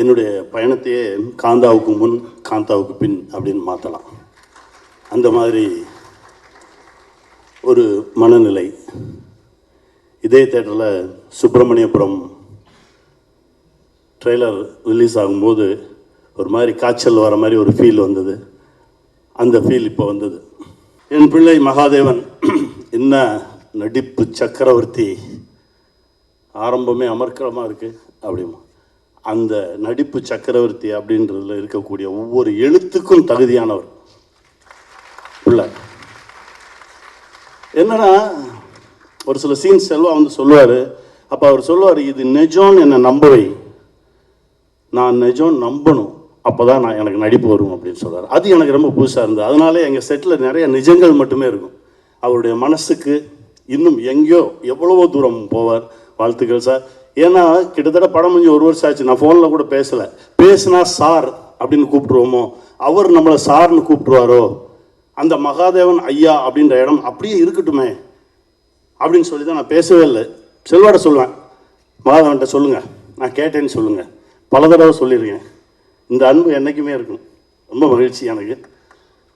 என்னுடைய பயணத்தையே காந்தாவுக்கு முன் காந்தாவுக்கு பின் அப்படின்னு மாற்றலாம் அந்த மாதிரி ஒரு மனநிலை. இதே தேட்டரில் சுப்பிரமணியபுரம் ட்ரெய்லர் ரிலீஸ் ஆகும்போது ஒரு மாதிரி காய்ச்சல் வர மாதிரி ஒரு ஃபீல் வந்தது. அந்த ஃபீல் இப்போ வந்தது. என் பிள்ளை மகாதேவன் என்ன நடிப்பு சக்கரவர்த்தி? ஆரம்பமே அமர்க்கலமாக இருக்குது அப்படிமா. அந்த நடிப்பு சக்கரவர்த்தி அப்படின்றதுல இருக்கக்கூடிய ஒவ்வொரு எழுத்துக்கும் தகுதியானவர். உள்ள. என்னன்னா ஒரு சில சீன்ஸ் செல்வா வந்து சொல்லுவார். அப்போ அவர் சொல்லுவார் இது நிஜம்னு என்னை நம்பவை. நான் நிஜம் நம்பணும். அப்போ தான் நான் எனக்கு நடிப்பு வரும் அப்படின்னு சொல்கிறார் அது எனக்கு ரொம்ப புதுசாக இருந்தது. அதனால எங்கள் செட்டில் நிறைய நிஜங்கள் மட்டுமே இருக்கும். அவருடைய மனசுக்கு இன்னும் எங்கேயோ எவ்வளவோ தூரம் போவார். வாழ்த்துக்கள் சார். ஏன்னா கிட்டத்தட்ட படம் முடிஞ்சு ஒரு வருஷம் ஆச்சு. நான் ஃபோனில் கூட பேசலை. பேசுனா சார் அப்படின்னு கூப்பிட்டுருவோமோ? அவர் நம்மளை சார்னு கூப்பிட்டுருவாரோ? அந்த மகாதேவன் ஐயா அப்படின்ற இடம் அப்படியே இருக்கட்டுமே அப்படின்னு சொல்லி தான் நான் பேசவே இல்லை. செல்வாட சொல்லுவேன். மகாதேவன்கிட்ட சொல்லுங்கள் நான் கேட்டேன்னு சொல்லுங்கள் பல தடவை சொல்லியிருக்கேன். இந்த அன்பு என்றைக்குமே இருக்கும். ரொம்ப மகிழ்ச்சி எனக்கு.